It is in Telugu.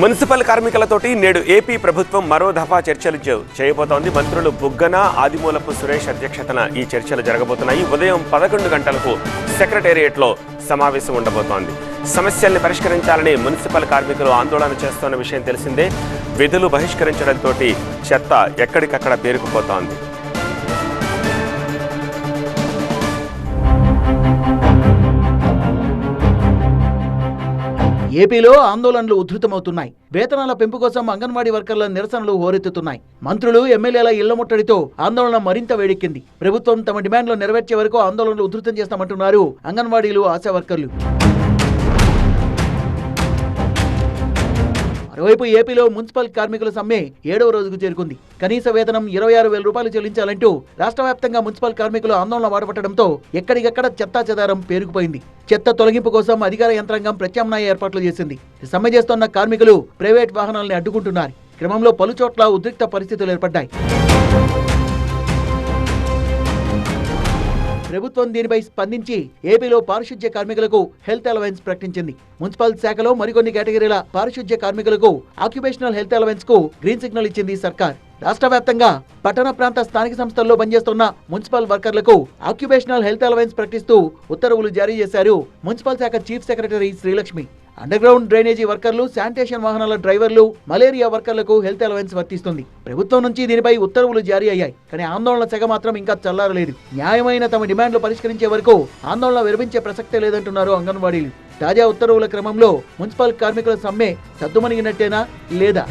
మున్సిపల్ కార్మికులతోటి నేడు ఏపీ ప్రభుత్వం మరో దఫా చర్చలు చేయబోతోంది. మంత్రులు బుగ్గన ఆదిమూలపు సురేష్ అధ్యక్షతన ఈ చర్చలు జరగబోతున్నాయి. ఉదయం పదకొండు గంటలకు సెక్రటేరియట్లో సమావేశం ఉండబోతోంది. సమస్యల్ని పరిష్కరించాలని మున్సిపల్ కార్మికులు ఆందోళన చేస్తున్న విషయం తెలిసిందే. విధులు బహిష్కరించడంతో చెత్త ఎక్కడికక్కడ పేరుకుపోతోంది. ఏపీలో ఆందోళనలు ఉధృతమవుతున్నాయి. వేతనాల పెంపు కోసం అంగన్వాడీ వర్కర్ల నిరసనలు హోరెత్తుతున్నాయి. మంత్రులు ఎమ్మెల్యేల ఇళ్ళ ముట్టడితో ఆందోళన మరింత వేడెక్కింది. ప్రభుత్వం తమ డిమాండ్లు నెరవేర్చే వరకు ఆందోళనలు ఉధృతం చేస్తామంటున్నారు అంగన్వాడీలు ఆశా వర్కర్లు. మరోవైపు ఏపీలో మున్సిపల్ కార్మికుల సమ్మె ఏడవ రోజుకు చేరుకుంది. కనీస వేతనం ఇరవై ఆరు వేల రూపాయలు చెల్లించాలంటూ రాష్ట్ర వ్యాప్తంగా మున్సిపల్ కార్మికులు ఆందోళన వాడపట్టడంతో ఎక్కడికెక్కడ చెత్తా చెదారం పేరుకుపోయింది. చెత్త తొలగింపు కోసం అధికార యంత్రాంగం ప్రత్యామ్నాయ ఏర్పాట్లు చేసింది. సమ్మె చేస్తున్న కార్మికులు ప్రైవేట్ వాహనాల్ని అడ్డుకుంటున్నారు. క్రమంలో పలుచోట్ల ఉద్రిక్త పరిస్థితులు ఏర్పడ్డాయి. ప్రభుత్వం దీనిపై స్పందించి ఏపీలో పారిశుధ్య కార్మికులకు హెల్త్ అలవెన్స్ ప్రకటించింది. మున్సిపల్ శాఖలో మరికొన్ని కేటగిరీల పారిశుధ్య కార్మికులకు ఆక్యుపేషనల్ హెల్త్ అలవెన్స్కు గ్రీన్ సిగ్నల్ ఇచ్చింది సర్కార్. రాష్ట్ర వ్యాప్తంగా పట్టణ ప్రాంత స్థానిక సంస్థల్లో పనిచేస్తున్న మున్సిపల్ వర్కర్లకు ఆక్యుపేషనల్ హెల్త్ అలవెన్స్ ప్రకటిస్తూ ఉత్తర్వులు జారీ చేశారు మున్సిపల్ శాఖ chief secretary Srilakshmi. Underground drainage వర్కర్లు శానిటేషన్ వాహనాల డ్రైవర్లు మలేరియా వర్కర్లకు హెల్త్ అలవెన్స్ వర్తిస్తుంది. ప్రభుత్వం నుంచి దీనిపై ఉత్తర్వులు జారీ అయ్యాయి. కానీ ఆందోళన సెగ మాత్రం ఇంకా చల్లారలేదు. న్యాయమైన తమ డిమాండ్లు పరిష్కరించే వరకు ఆందోళన విరమించే ప్రసక్తే లేదంటున్నారు అంగన్వాడీలు. తాజా ఉత్తర్వుల క్రమంలో మున్సిపల్ కార్మికుల సమ్మె సద్దుమణిగినట్టేనా లేదా?